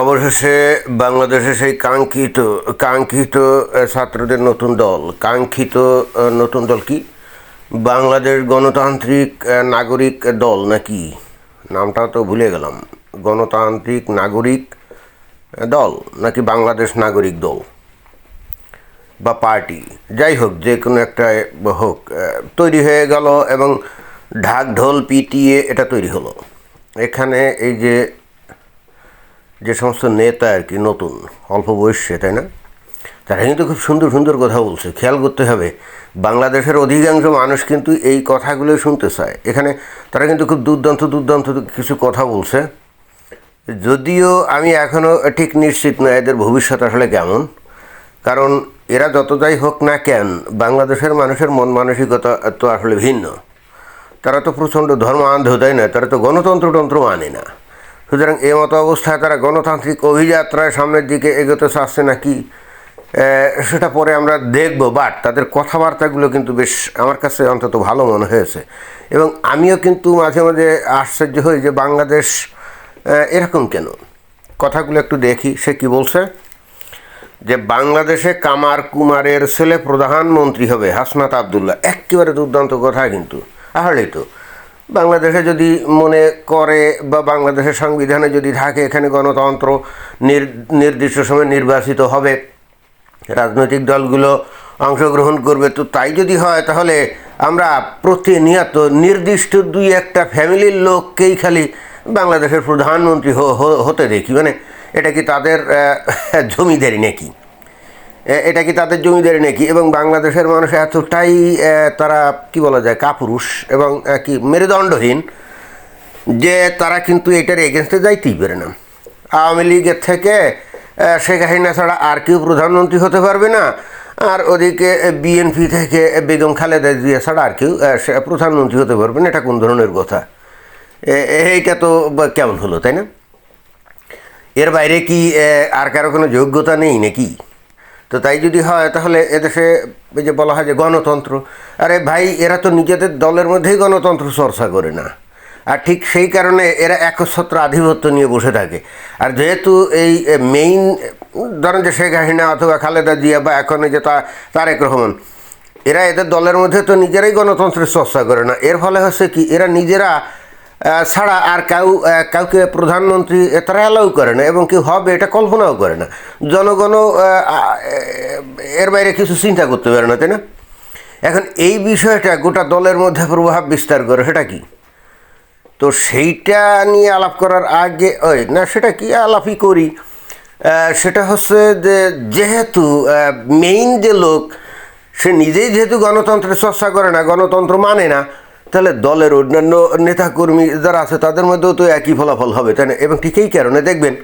অবশেষে বাংলাদেশে সেই কাঙ্ক্ষিত কাঙ্ক্ষিত ছাত্রদের নতুন দল। কাঙ্ক্ষিত নতুন দল কি? বাংলাদেশ গণতান্ত্রিক নাগরিক দল নাকি? নামটা তো ভুলে গেলাম। গণতান্ত্রিক নাগরিক দল নাকি বাংলাদেশ নাগরিক দল? বা পার্টি? যাই হোক, যে কোনো একটা হোক তৈরি হয়ে গেল এবং ঢাক ঢোল পিটিয়ে এটা তৈরি হলো। এখানে এই যে যে সমস্ত নেতা আর কি নতুন, অল্প বয়সে, তাই না? তারা কিন্তু খুব সুন্দর সুন্দর কথা বলছে। খেয়াল করতে হবে, বাংলাদেশের অধিকাংশ মানুষ কিন্তু এই কথাগুলো শুনতে চায়। এখানে তারা কিন্তু খুব দুর্দান্ত দুর্দান্ত কিছু কথা বলছে। যদিও আমি এখনও ঠিক নিশ্চিত না এদের ভবিষ্যৎ আসলে কেমন। কারণ এরা যত যাই হোক না কেন, বাংলাদেশের মানুষের মন মানসিকতা তো আসলে ভিন্ন। তারা তো প্রচণ্ড ধর্মান্ধ, তাই না? তারা তো গণতন্ত্রতন্ত্র মানে না। সুতরাং এ মতো অবস্থায় তারা গণতান্ত্রিক অভিযাত্রায় সামনের দিকে এগোতে চাচ্ছে নাকি? সেটা পরে আমরা দেখব বাট তাদের কথাবার্তাগুলো কিন্তু বেশ আমার কাছে অন্তত ভালো মনে হয়েছে। এবং আমিও কিন্তু মাঝে মাঝে আশ্চর্য হই যে বাংলাদেশ এরকম কেন? কথাগুলো একটু দেখি, সে কি বলছে? যে বাংলাদেশে কামার কুমারের ছেলে প্রধানমন্ত্রী হবে হাসনাত আবদুল্লাহ। একেবারে দুর্দান্ত কথা কিন্তু আসলেই তো। বাংলাদেশে যদি মনে করে বা বাংলাদেশের সংবিধানে যদি থাকে, এখানে গণতন্ত্র নির- নির্দিষ্ট সময় নির্বাচিত হবে, রাজনৈতিক দলগুলো অংশগ্রহণ করবে, তো তাই যদি হয় তাহলে আমরা প্রতিনিয়ত নির্দিষ্ট দুই একটা ফ্যামিলির লোককেই খালি বাংলাদেশের প্রধানমন্ত্রী হতে দেখি। মানে এটা কি তাদের জমিদারি নাকি? এটা কি তাদের জমিদারি নাকি? এবং বাংলাদেশের মানুষ এতটাই তারা কি বলা যায়, কাপুরুষ এবং কি মেরুদণ্ডহীন যে তারা কিন্তু এটার এগেনস্টে যাইতেই পারে না। আওয়ামী লীগের থেকে শেখ হাসিনা ছাড়া আর কেউ প্রধানমন্ত্রী হতে পারবে না। আর ওদিকে বিএনপি থেকে বেগম খালেদা জিয়া ছাড়া আর কেউ প্রধানমন্ত্রী হতে পারবে না। এটা কোন ধরনের কথা? এইটা তো কেমন হলো, তাই না? এর বাইরে কি আর কারও কোনো যোগ্যতা নেই নাকি? তো তাই যদি হয়, তাহলে এদেশে এই যে বলা হয় যে গণতন্ত্র, আরে ভাই, এরা তো নিজেদের দলের মধ্যেই গণতন্ত্র চর্চা করে না। আর ঠিক সেই কারণে এরা একচ্ছত্র আধিপত্য নিয়ে বসে থাকে। আর যেহেতু এই মেইন, ধরেন যে শেখ হাসিনা অথবা খালেদা জিয়া বা এখন যে তা, তারেক রহমান, এরা এদের দলের মধ্যে তো নিজেরাই গণতন্ত্রের চর্চা করে না। এর ফলে হচ্ছে কি, এরা নিজেরা ছাড়া আর কাউ কাউকে প্রধানমন্ত্রী তারা অ্যালাউ করে না এবং কেউ হবে এটা কল্পনাও করে না। জনগণও এর বাইরে কিছু চিন্তা করতে পারে না, তাই না? এখন এই বিষয়টা গোটা দলের মধ্যে প্রভাব বিস্তার করে, সেটা কি? তো সেইটা নিয়ে আলাপ করার আগে, ওই, না, সেটা কি আলাপই করি। সেটা হচ্ছে যে যেহেতু মেইন যে লোক, সে নিজেই যেহেতু গণতন্ত্রের চর্চা করে না, গণতন্ত্র মানে না তাহলে দলের অন্যান্য নেতাকর্মী যারা আছে, তাদের মধ্যেও তো একই ফলাফল হবে, তাই না? এবং ঠিক এই কারণে দেখবেন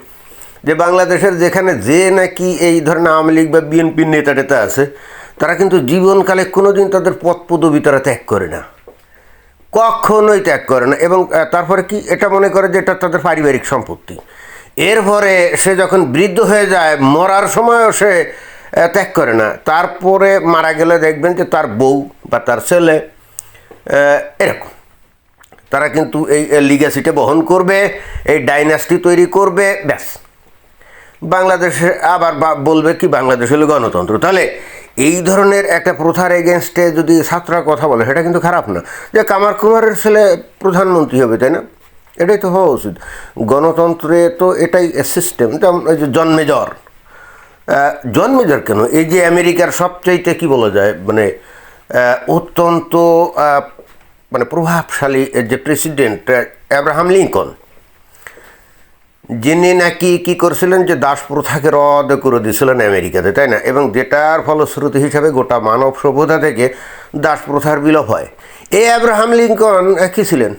যে বাংলাদেশের যেখানে যে নাকি এই ধরনের আওয়ামী লীগ বা বিএনপির নেতা টেতা আছে, তারা কিন্তু জীবনকালে কোনো দিন তাদের পদ পদবি তারা ত্যাগ করে না। কখনোই ত্যাগ করে না। এবং তারপরে কি? এটা মনে করে যে এটা তাদের পারিবারিক সম্পত্তি। এরপরে সে যখন বৃদ্ধ হয়ে যায়, মরার সময়ও সে ত্যাগ করে না। তারপরে মারা গেলে দেখবেন যে তার বউ বা তার ছেলে এরকম। তারা কিন্তু এই লিগাসিটা বহন করবে এই ডাইনাস্টি তৈরি করবে ব্যাস। বাংলাদেশে আবার বলবে কি বাংলাদেশ হলো গণতন্ত্র। তাহলে এই ধরনের একটা প্রথার এগেনস্টে যদি ছাত্ররা কথা বলে সেটা কিন্তু খারাপ না। যে কামার কুমারের ছেলে প্রধানমন্ত্রী হবে তাই না? এটাই তো হওয়া উচিত। গণতন্ত্রে তো এটাই সিস্টেম যেমন এই যে জন্মেজর জ্বর আহ, জন্মে জ্বর কেন? এই যে আমেরিকার সবচাইতে কি বলা যায় মানে অত্যন্ত মানে প্রভাবশালী যে প্রেসিডেন্ট অ্যাব্রাহাম লিঙ্কন যিনি নাকি কি করছিলেন যে দাস প্রথাকে রদ করে দিয়েছিলেন আমেরিকাতে, তাই না? এবং যেটার ফলশ্রুতি হিসাবে গোটা মানব সভ্যতা থেকে দাস প্রথার বিলোপ হয়। এই আব্রাহাম লিঙ্কন কি ছিলেন?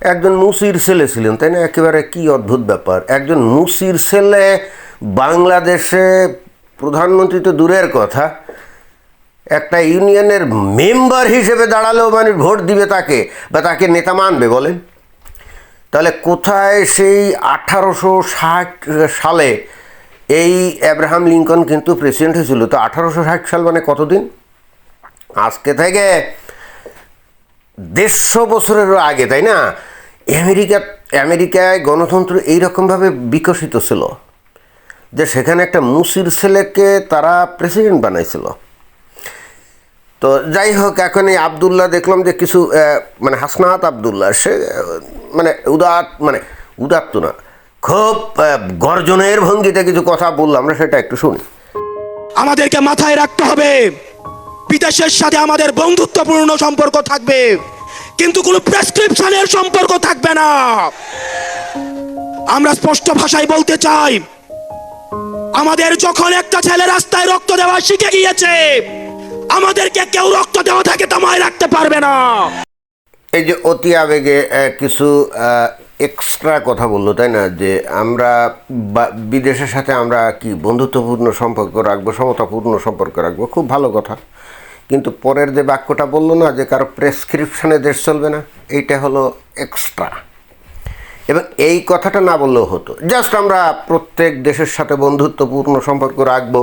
একজন মুসির ছেলে ছিলেন, তাই না? একেবারে কি অদ্ভুত ব্যাপার। একজন মুসির ছেলে বাংলাদেশে প্রধানমন্ত্রী তো দূরের কথা একটা ইউনিয়নের মেম্বার হিসেবে দাঁড়ালেও মানুষ ভোট দিবে তাকে, বা তাকে নেতা মানবে বলেন। তাহলে কোথায় সেই আঠারোশো ষাট সালে এই অ্যাব্রাহাম লিঙ্কন কিন্তু প্রেসিডেন্ট হয়েছিল? তো আঠারোশো ষাট সাল মানে কতদিন? আজকে থেকে দেড়শো বছরেরও আগে, তাই না? আমেরিকা, আমেরিকায় গণতন্ত্র এইরকমভাবে বিকশিত ছিল যে সেখানে একটা মুসির ছেলেকে তারা প্রেসিডেন্ট বানাইছিল। তো যাই হোক, এখন এই আবদুল্লাহ দেখলাম যে কিছু মানে হাসনাত আবদুল্লাহ, সে মানে উদাত মানে উদাত্ত না, খুব গর্জনের ভঙ্গিতে কিছু কথা বললাম, আমরা সেটা একটু শুনি। আমাদেরকে মাথায় রাখতে হবে, বিদেশের সাথে আমাদের বন্ধুত্বপূর্ণ সম্পর্ক থাকবে, কিন্তু কোনো প্রেসক্রিপশনের সম্পর্ক থাকবে না। আমরা স্পষ্ট ভাষায় বলতে চাই, আমাদের যখন একটা ছেলে রাস্তায় রক্ত দেওয়া শিখে গিয়েছে আমাদেরকে কেউ রক্ত দেওয়া থেকে দমায় রাখতে পারবে না। এই যে অতি আবেগে কিছু এক্সট্রা কথা বলল, তাই না? যে আমরা বিদেশের সাথে আমরা কি বন্ধুত্বপূর্ণ সম্পর্ক রাখব, সমতাপূর্ণ সম্পর্ক রাখব? খুব ভালো কথা। কিন্তু পরের যে বাক্যটা বলল না, যে কারও প্রেসক্রিপশানে দেশ চলবে না, এইটা হলো এক্সট্রা এবং এই কথাটা না বললেও হতো। জাস্ট আমরা প্রত্যেক দেশের সাথে বন্ধুত্বপূর্ণ সম্পর্ক রাখব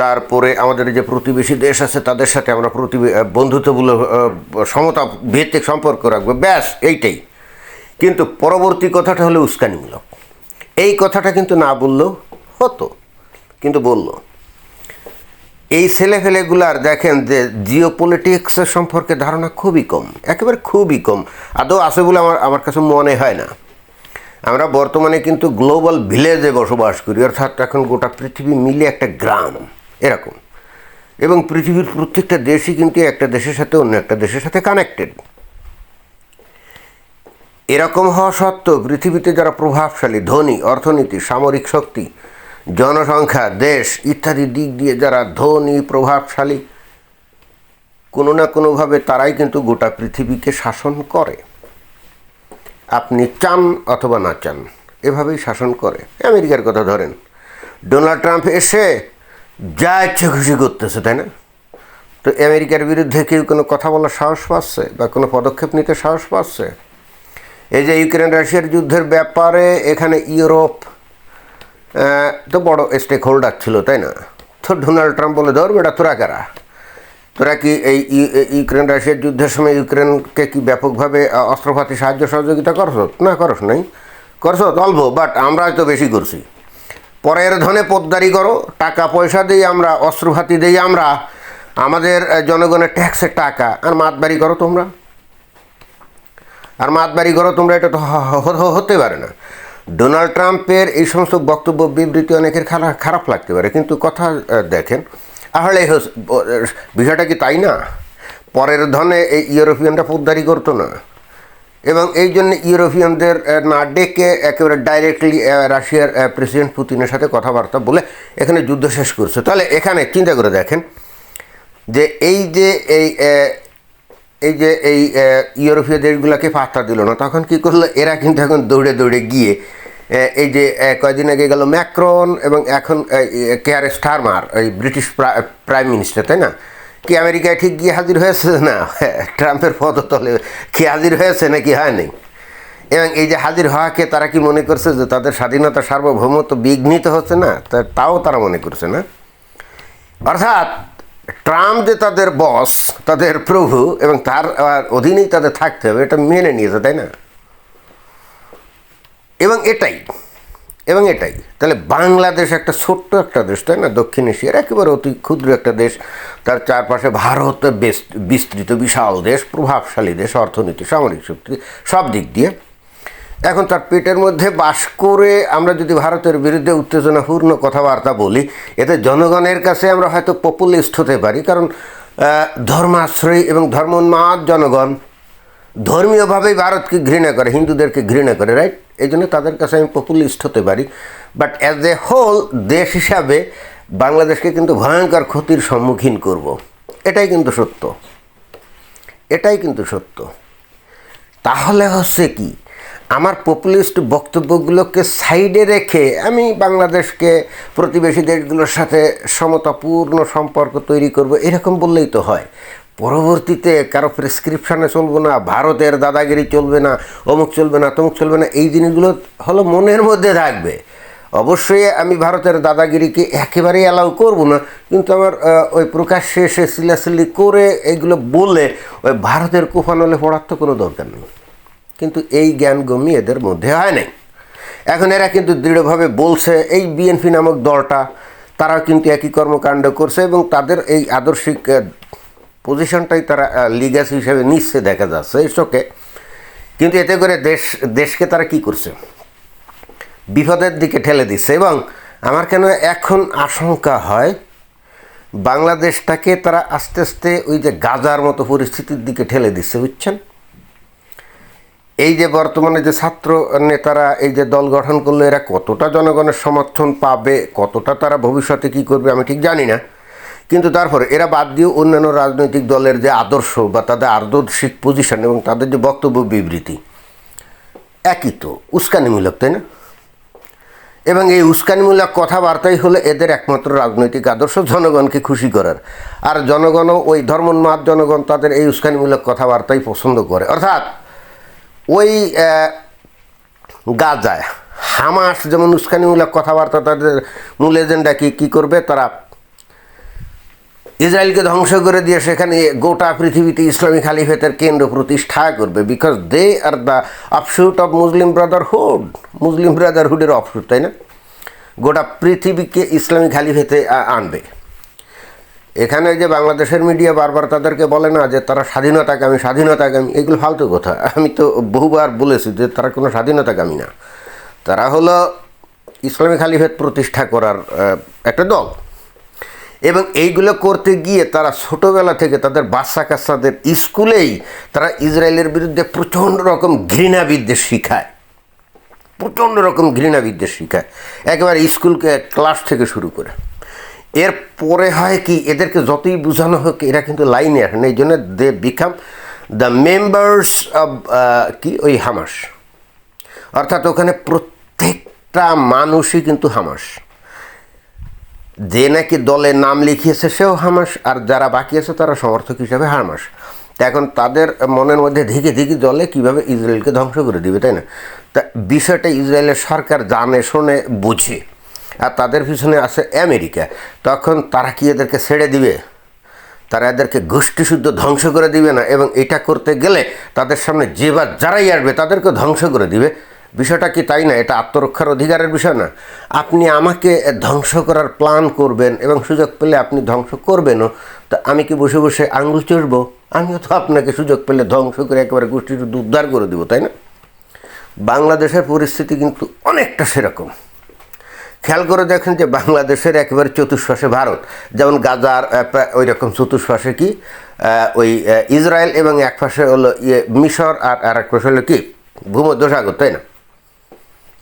তারপরে আমাদের যে প্রতিবেশী দেশ আছে, তাদের সাথে আমরা প্রতি বন্ধুত্বমূলক সমতা ভিত্তিক সম্পর্ক রাখব। ব্যাস, এইটাই। কিন্তু পরবর্তী কথাটা হলো উস্কানিমূলক। এই কথাটা কিন্তু না বললেও হতো, কিন্তু বলল। এই ছেলেফেলেগুলার দেখেন যে জিও পলিটিক্সের সম্পর্কে ধারণা খুবই কম, একেবারে খুবই কম। আদৌ আছে বলে আমার আমার কাছে মনে হয় না। আমরা বর্তমানে কিন্তু গ্লোবাল ভিলেজে বসবাস করি, অর্থাৎ এখন গোটা পৃথিবী মিলে একটা গ্রাম। এরকম। এবং পৃথিবীর প্রত্যেকটা দেশই কিন্তু একটা দেশের সাথে অন্য একটা দেশের সাথে কানেক্টেড এরকম হওয়া সত্ত্বেও পৃথিবীতে যারা প্রভাবশালী, ধনী, অর্থনীতি, সামরিক শক্তি, জনসংখ্যা, দেশ ইত্যাদি দিক দিয়ে যারা ধনী, প্রভাবশালী, কোনো না কোনোভাবে তারাই কিন্তু গোটা পৃথিবীকে শাসন করে। আপনি চান অথবা না চান, এভাবেই শাসন করে। আমেরিকার কথা ধরেন। ডোনাল্ড ট্রাম্প এসে যা ইচ্ছে খুশি করতেছে, তাই না? তো আমেরিকার বিরুদ্ধে কেউ কোনো কথা বলার সাহস পাচ্ছে বা কোনো পদক্ষেপ নিতে সাহস পাচ্ছে? এই যে ইউক্রেন রাশিয়ার যুদ্ধের ব্যাপারে এখানে ইউরোপ তো বড় স্টেক হোল্ডার ছিল, তাই না? তো ডোনাল্ড ট্রাম্প বলে, ধর বেটা, তোরা কারা? তোরা কি এই ইউ- এই ইউক্রেন রাশিয়ার যুদ্ধের সময় ইউক্রেনকে কি ব্যাপকভাবে অস্ত্রপাতি সাহায্য সহযোগিতা করছ? না, করস নাই। করছ অল্প বাট আমরা তো বেশি করছি। পরের ধনে পোদ্দারি করো, টাকা পয়সা দিই আমরা অস্ত্রপাতি দিই আমরা, আমাদের জনগণের ট্যাক্সের টাকা, আর মাত মাতবাড়ি করো তোমরা। আর মাত মাতবাড়ি করো তোমরা, এটা তো হতে পারে না। ডোনাল্ড ট্রাম্পের এই সমস্ত বক্তব্য বিবৃতি অনেকের খারাপ খারাপ লাগতে পারে, কিন্তু কথা দেখেন, তাহলে বিষয়টা কি তাই না? পরের ধনে এই ইউরোপিয়ানরা পোদ্দারি করতো না। এবং এই জন্য ইউরোপিয়ানদের না ডেকে একেবারে ডাইরেক্টলি রাশিয়ার প্রেসিডেন্ট পুতিনের সাথে কথাবার্তা বলে এখানে যুদ্ধ শেষ করছে। তাহলে এখানে চিন্তা করে দেখেন যে এই যে এই এই যে এই ইউরোপীয় দেশগুলোকে পাত্তা দিল না তখন কি করল? এরা কিন্তু এখন দৌড়ে দৌড়ে গিয়ে এই যে আহ, কয়দিন আগে গেল ম্যাক্রন এবং এখন কেয়ার স্টারমার এই ব্রিটিশ প্রাইম মিনিস্টার তাই না? কি আমেরিকায় ঠিক গিয়ে হাজির হয়েছে? না ট্রাম্পের পদতলে কি হাজির হয়েছে নাকি হয়নি? এবং এই যে হাজির হওয়াকে তারা কি মনে করছে যে তাদের স্বাধীনতা সার্বভৌমত্ব বিঘ্নিত হচ্ছে না? তাও তারা মনে করছে না। অর্থাৎ ট্রাম্প যে তাদের বস, তাদের প্রভু এবং তার অধীনেই তাদের থাকতে হবে, এটা মেনে নিয়েছে, তাই না? এবং এটাই এবং এটাই। তাহলে বাংলাদেশ একটা ছোট্ট একটা দেশ, তাই না? দক্ষিণ এশিয়ার একেবারে অতি ক্ষুদ্র একটা দেশ। তার চারপাশে ভারত বিস্তৃত, বিশাল দেশ, প্রভাবশালী দেশ, অর্থনীতি, সামরিক শক্তি, সব দিক দিয়ে। এখন তার পেটের মধ্যে বাস করে আমরা যদি ভারতের বিরুদ্ধে উত্তেজনাপূর্ণ কথাবার্তা বলি, এতে জনগণের কাছে আমরা হয়তো পপুলিস্ট হতে পারি। কারণ ধর্মাশ্রয়ী এবং ধর্মোন্মাদ জনগণ ধর্মীয়ভাবেই ভারতকে ঘৃণা করে, হিন্দুদেরকে ঘৃণা করে রাইট এই জন্য তাদের কাছে আমি পপুলিস্ট হতে পারি। বাট অ্যাজ এ হোল দেশ হিসাবে বাংলাদেশকে কিন্তু ভয়ঙ্কর ক্ষতির সম্মুখীন করব। এটাই কিন্তু সত্য। এটাই কিন্তু সত্য। তাহলে হচ্ছে কি? আমার পপুলিস্ট বক্তব্যগুলোকে সাইডে রেখে আমি বাংলাদেশকে, প্রতিবেশী দেশগুলোর সাথে সমতাপূর্ণ সম্পর্ক তৈরি করব, এরকম বললেই তো হয়। পরবর্তীতে কারও প্রেসক্রিপশানে চলবো না, ভারতের দাদাগিরি চলবে না, অমুক চলবে না, তমুক চলবে না, এই জিনিসগুলো হলো মনের মধ্যে থাকবে। অবশ্যই আমি ভারতের দাদাগিরিকে একেবারেই অ্যালাউ করব না, কিন্তু আমার ওই প্রকাশ্যে এসে সিলাসিলি করে এগুলো বলে ওই ভারতের কুফানলে পড়ার তো কোনো দরকার নেই। কিন্তু এই জ্ঞানগম্যি এদের মধ্যে হয় নাই। এখন এরা কিন্তু দৃঢ়ভাবে বলছে, এই বিএনপি নামক দলটা তারা কিন্তু একই কর্মকাণ্ড করছে এবং তাদের এই আদর্শিক পজিশনটাই তারা লিগাস হিসেবে নিচ্ছে, দেখা যাচ্ছে। ইটসকে কিন্তু এতে করে দেশ, দেশকে তারা কি করছে? বিপদের দিকে ঠেলে দিচ্ছে। এবং আমার কেন এখন আশঙ্কা হয়, বাংলাদেশটাকে তারা আস্তে আস্তে ওই যে গাজার মতো পরিস্থিতির দিকে ঠেলে দিচ্ছে, বুঝছেন? এই যে বর্তমানে যে ছাত্র নেতারা এই যে দল গঠন করল, এরা কতটা জনগণের সমর্থন পাবে, কতটা তারা ভবিষ্যতে কি করবে, আমি ঠিক জানি না। কিন্তু তারপরে এরা বাদ দিয়ে অন্যান্য রাজনৈতিক দলের যে আদর্শ বা তাদের আদর্শিক পজিশন এবং তাদের যে বক্তব্য বিবৃতি, একই তো, উস্কানিমূলক, তাই না? এবং এই উস্কানিমূলক কথাবার্তাই হলো এদের একমাত্র রাজনৈতিক আদর্শ, জনগণকে খুশি করার। আর জনগণও ওই ধর্মোন্মাদ জনগণ তাদের এই উস্কানিমূলক কথাবার্তাই পছন্দ করে। অর্থাৎ ওই গাজায় হামাস যেমন উস্কানিমূলক কথাবার্তা তাদের মূল এজেন্ডা কি, কী করবে? তারা ইসরায়েলকে ধ্বংস করে দিয়ে সেখানে গোটা পৃথিবীতে ইসলামী খালিফেতের কেন্দ্র প্রতিষ্ঠা করবে because they are the offshoot of Muslim brotherhood Muslim ব্রাদারহুডের অফশুট তাই না? গোটা পৃথিবীকে ইসলামী খালিফেতে আনবে। এখানে যে বাংলাদেশের মিডিয়া বারবার তাদেরকে বলে না যে তারা স্বাধীনতাকামী স্বাধীনতাকামী, এগুলো ফালতু কথা। আমি তো বহুবার বলেছি যে তারা কোনো স্বাধীনতাকামী না। তারা হলো ইসলামী খালিফেত প্রতিষ্ঠা করার একটা দল। এবং এইগুলো করতে গিয়ে তারা ছোটোবেলা থেকে তাদের বাচ্চা কাচ্চাদের স্কুলেই তারা ইসরায়েলের বিরুদ্ধে প্রচণ্ড রকম ঘৃণা বিদ্বেষ শিখায়। প্রচণ্ড রকম ঘৃণা বিদ্বেষ শিখায়। একেবারে স্কুলকে ক্লাস থেকে শুরু করে। এর পরে হয় কি, এদেরকে যতই বোঝানো হোক, এরা কিন্তু লাইনে আসে না। এই জন্য they became the members of কি? ওই হামাস। অর্থাৎ ওখানে প্রত্যেকটা মানুষই কিন্তু হামাস। যে নাকি দলে নাম লিখিয়েছে, সেও হামাস, আর যারা বাকি আছে তারা সমর্থক হিসাবে হামাস। তা এখন তাদের মনের মধ্যে ধিকে ধিকে জলে কীভাবে ইসরায়েলকে ধ্বংস করে দিবে, তাই না? তা বিষয়টা ইসরায়েলের সরকার জানে, শোনে, বুঝে। আর তাদের পিছনে আছে আমেরিকা। তখন তারা কি এদেরকে ছেড়ে দিবে? তারা এদেরকে গোষ্ঠীশুদ্ধ ধ্বংস করে দিবে না? এবং এটা করতে গেলে তাদের সামনে যে বা যারাই আসবে তাদেরকে ধ্বংস করে দিবে। বিষয়টা কি তাই না? এটা আত্মরক্ষার অধিকারের বিষয় না? আপনি আমাকে ধ্বংস করার প্ল্যান করবেন এবং সুযোগ পেলে আপনি ধ্বংস করবেনও। তা আমি কি বসে বসে আঙুল চড়বো আমিও তো আপনাকে সুযোগ পেলে ধ্বংস করে একেবারে গোষ্ঠীশুদ্ধ উদ্ধার করে দেবো, তাই না? বাংলাদেশের পরিস্থিতি কিন্তু অনেকটা সেরকম। খেয়াল করে দেখেন যে বাংলাদেশের একেবারে চতুর্শ্বাসে ভারত, যেমন গাজার ওই রকম চতুর্শ্বাসে কি? ওই ইসরায়েল এবং এক পাশে হলো ইয়ে মিশর আর আর এক পাশে হলো কি? ভূমধ্যসাগর, তাই না?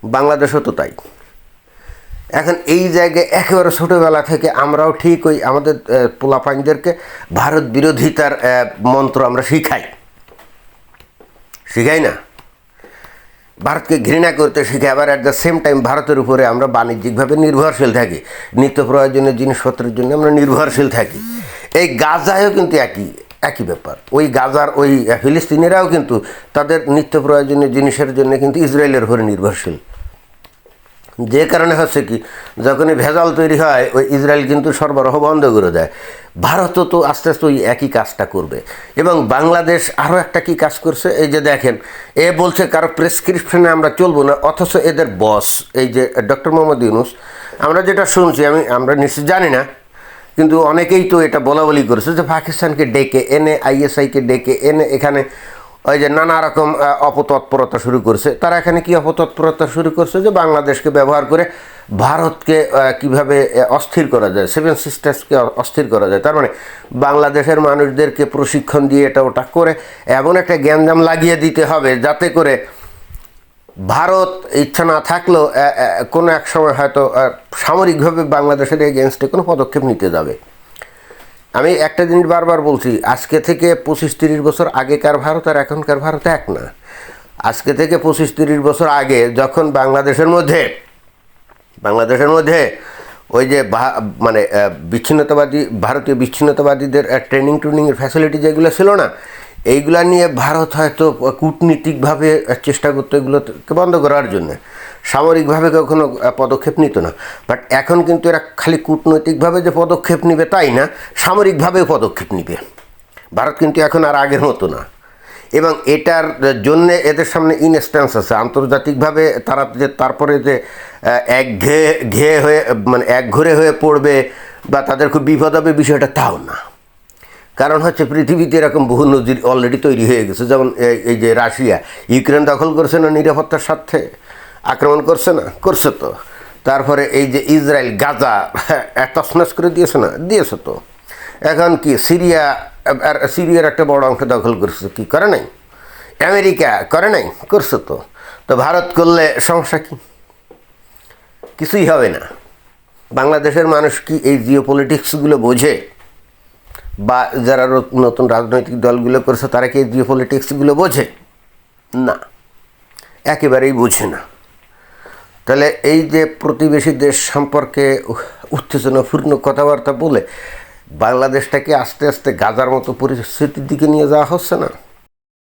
বাংলাদেশও তো তাই। এখন এই জায়গায় একেবারে ছোটোবেলা থেকে আমরাও ঠিক ওই আমাদের পোলাপাইনদেরকে ভারত বিরোধিতার মন্ত্র আমরা শিখাই। শিখাই না? ভারতকে ঘৃণা করতে শিখে আবার অ্যাট দ্য সেম টাইম ভারতের উপরে আমরা বাণিজ্যিকভাবে নির্ভরশীল থাকি। নিত্য প্রয়োজনীয় জিনিসপত্রের জন্য আমরা নির্ভরশীল থাকি। এই গাজায়ও কিন্তু একই একই ব্যাপার। ওই গাজার, ওই ফিলিস্তিনিরাও কিন্তু তাদের নিত্য প্রয়োজনীয় জিনিসের জন্য কিন্তু ইসরায়েলের উপরে নির্ভরশীল। যে কারণে হচ্ছে কি, যখনই ভেজাল তৈরি হয়, ওই ইসরায়েল কিন্তু সরবরাহ বন্ধ করে দেয়। ভারতও তো আস্তে আস্তে ওই একই কাজটা করবে। এবং বাংলাদেশ আরও একটা কি কাজ করছে, এই যে দেখেন, এ বলছে কারও প্রেসক্রিপশনে আমরা চলবো না, অথচ এদের বস এই যে ডক্টর মোহাম্মদ ইউনুস, আমরা যেটা শুনছি, আমি, আমরা নিশ্চয় জানি না, কিন্তু অনেকেই তো এটা বলা বলি করেছে যে পাকিস্তানকে ডেকে এনে আইএসআইকে ডেকে এনে এখানে ওই যে নানা রকম অপতৎপরতা শুরু করছে। তারা এখানে কি অপতৎপরতা শুরু করছে? যে বাংলাদেশকে ব্যবহার করে ভারতকে কীভাবে অস্থির করা যায়? সেভেন সিস্টার্সকে অস্থির করা যায়। তার মানে বাংলাদেশের মানুষদেরকে প্রশিক্ষণ দিয়ে এটা ওটা করে, এমন একটা জ্ঞানজাম লাগিয়ে দিতে হবে যাতে করে ভারত ইচ্ছা না থাকলেও কোনো এক সময় হয়তো সামরিকভাবে বাংলাদেশের এগেনস্টে কোনো পদক্ষেপ নিতে যাবে। আমি একটা জিনিস বারবার বলছি, আজকে থেকে পঁচিশ তিরিশ বছর আগেকার ভারত আর এখনকার ভারত এক না। আজকে থেকে পঁচিশ তিরিশ বছর আগে যখন বাংলাদেশের মধ্যে বাংলাদেশের মধ্যে ওই যে মানে বিচ্ছিন্নতাবাদী, ভারতীয় বিচ্ছিন্নতাবাদীদের ট্রেনিং ট্রেনিংয়ের ফ্যাসিলিটি যেগুলো ছিল না এইগুলা নিয়ে ভারত হয়তো কূটনীতিকভাবে চেষ্টা করতো এগুলোকে বন্ধ করার জন্য। সামরিকভাবে কখনো পদক্ষেপ নিত না। বাট এখন কিন্তু এরা খালি কূটনৈতিকভাবে যে পদক্ষেপ নিবে তাই না, সামরিকভাবেও পদক্ষেপ নিবে। ভারত কিন্তু এখন আর আগের মতো না। এবং এটার জন্য এদের সামনে ইনস্ট্যান্স আছে। আন্তর্জাতিকভাবে তারা যে তারপরে যে এক ঘেয়ে ঘেয়ে হয়ে মানে এক ঘরে হয়ে পড়বে বা তাদের খুব বিপদ হবে বিষয়টা তাও না। কারণ হচ্ছে পৃথিবীতে এরকম বহু নজির অলরেডি তৈরি হয়ে গেছে। যেমন এই- যে রাশিয়া, ইউক্রেন দখল করছে না নিরাপত্তার স্বার্থে? আক্রমণ করছে না? করছে তো। তারপরে এই যে ইসরায়েল, গাজা তছনছ করে দিয়েছে না? দিয়েছে তো। এখন কি সিরিয়া, আর সিরিয়ার একটা বড় অংশ দখল করছে কি? করে নাই? আমেরিকা করে নাই? করছে তো। তো ভারত করলে সমস্যা কি? কিছুই হবে না। বাংলাদেশের মানুষ কি এই জিও পলিটিক্সগুলো বোঝে? বা যারা নতুন রাজনৈতিক দলগুলো করেছে, তারা কি জিও পলিটিক্সগুলো বোঝে? না। একেবারেই বোঝে না। তাহলে এই যে প্রতিবেশী দেশ সম্পর্কে উত্তেজনাপূর্ণ কথাবার্তা বলে বাংলাদেশটাকে আস্তে আস্তে গাজার মতো পরিস্থিতির দিকে নিয়ে যাওয়া হচ্ছে না?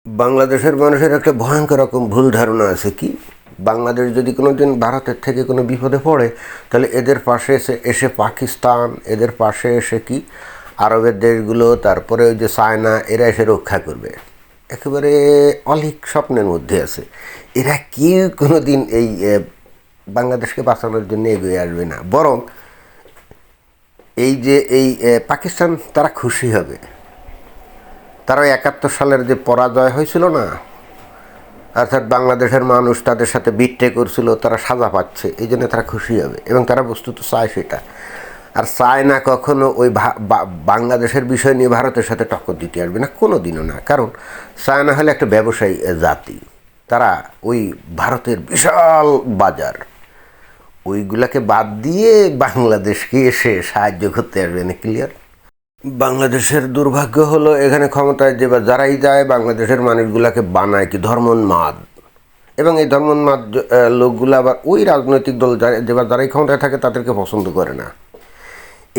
বাংলাদেশের মানুষের একটা ভয়ঙ্কর রকম ভুল ধারণা আছে কি? বাংলাদেশ যদি কোনো দিন ভারতের থেকে কোনো বিপদে পড়ে, তাহলে এদের পাশে এসে এসে পাকিস্তান, এদের পাশে এসে কি আরবের দেশগুলো, তারপরে ওই যে চায়না, এরা এসে রক্ষা করবে। একেবারে অলিক স্বপ্নের মধ্যে আছে। এরা কেউ কোনো দিন এই বাংলাদেশকে বাঁচানোর জন্য এগিয়ে আসবে না। বরং এই যে এই পাকিস্তান, তারা খুশি হবে। তারা একাত্তর সালের যে পরাজয় হয়েছিল না, অর্থাৎ বাংলাদেশের মানুষ তাদের সাথে বিট্টে করছিল, তারা সাজা পাচ্ছে, এই জন্য তারা খুশি হবে এবং তারা বস্তুত চায় সেটা। আর চায় না কখনো ওই বাংলাদেশের বিষয় নিয়ে ভারতের সাথে টক্কর দিতে আসবে না কোনো দিনও না। কারণ চায়না হলে একটা ব্যবসায়ী জাতি। তারা ওই ভারতের বিশাল বাজার, ওইগুলাকে বাদ দিয়ে বাংলাদেশকে এসে সাহায্য করতে আসবে, না ক্লিয়ার বাংলাদেশের দুর্ভাগ্য হলো এখানে ক্ষমতায় যে বা যারাই যায়, বাংলাদেশের মানুষগুলাকে বানায় কি ধর্মোন্মাদ। এবং এই ধর্মোন্মাদ লোকগুলো আবার ওই রাজনৈতিক দল যারা- যারাই ক্ষমতায় থাকে, তাদেরকে পছন্দ করে না।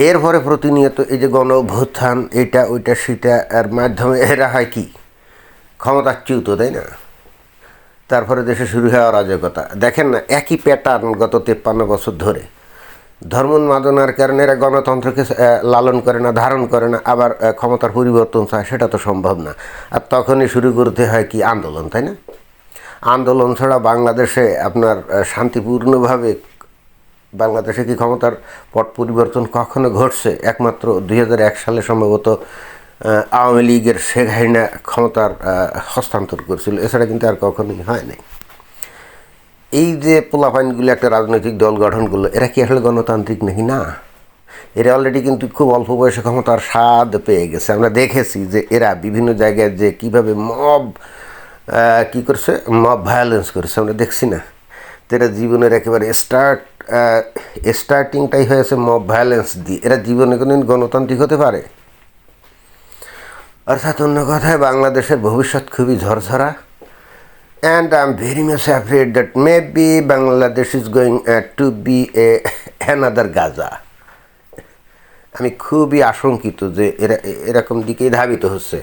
এর পরে প্রতিনিয়ত এই যে গণ অভ্যুত্থান এটা, ওইটা, সেটা, এর মাধ্যমে এরা হয় কি? ক্ষমতাচ্যুত, তাই না? তারপরে দেশে শুরু হয় অরাজকতা। দেখেন না, একই প্যাটার্ন গত তেপ্পান্ন বছর ধরে। ধর্মোন্মাদনার কারণে এরা গণতন্ত্রকে লালন করে না, ধারণ করে না, আবার ক্ষমতার পরিবর্তন চায়, সেটা তো সম্ভব না। আর তখনই শুরু করতে হয় কি? আন্দোলন, তাই না? আন্দোলন ছাড়া বাংলাদেশে আপনার শান্তিপূর্ণভাবে বাংলাদেশে কি ক্ষমতার পট পরিবর্তন কখনো ঘটছে? একমাত্র দুই হাজার এক সালে সম্ভবত আওয়ামী লীগের শেখ হাসিনা ক্ষমতার হস্তান্তর করছিল। এছাড়া কিন্তু আর কখনোই হয় নাই। এই যে পোলাপাইনগুলো একটা রাজনৈতিক দল গঠন করল, এরা কি আসলে গণতান্ত্রিক নাকি? না। এরা অলরেডি কিন্তু খুব অল্প বয়সে ক্ষমতার স্বাদ পেয়ে গেছে। আমরা দেখেছি যে এরা বিভিন্ন জায়গায় যে কীভাবে মব কি করছে? মব ভায়োলেন্স করছে। আমরা দেখছি না। এরা জীবনের একেবারে স্টার্ট স্টার্টিংটাই হয়েছে মব ভায়োলেন্স দিয়ে। এরা জীবনে কোনোদিন গণতান্ত্রিক হতে পারে? অর্থাৎ অন্য কথায় বাংলাদেশের ভবিষ্যৎ খুবই ঝরঝরা। And and I'm very much afraid that maybe Bangladesh is going uh, to be a another Gaza. আমি খুবই আশঙ্কিত যে এরা এরকম দিকেই ধাবিত হচ্ছে।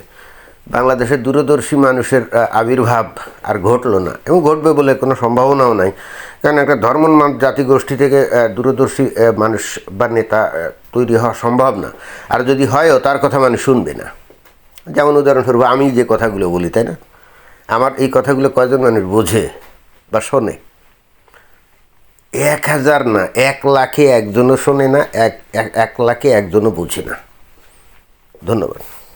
বাংলাদেশের দূরদর্শী মানুষের আবির্ভাব আর ঘটলো না এবং ঘটবে বলে কোনো সম্ভাবনাও নাই। কারণ একটা ধর্মোন্মাদ জাতিগোষ্ঠী থেকে দূরদর্শী মানুষ বা নেতা তৈরি হওয়া সম্ভব না। আর যদি হয়ও, তার কথা মানুষ শুনবে না। যেমন উদাহরণস্বরূপ আমি যে কথাগুলো বলি, তাই না? আমার এই কথাগুলো কয়জন মানুষ বোঝে বা শোনে? এক হাজার না, এক লাখে একজনও শোনে না এক- এক লাখে একজনও বোঝে না। ধন্যবাদ।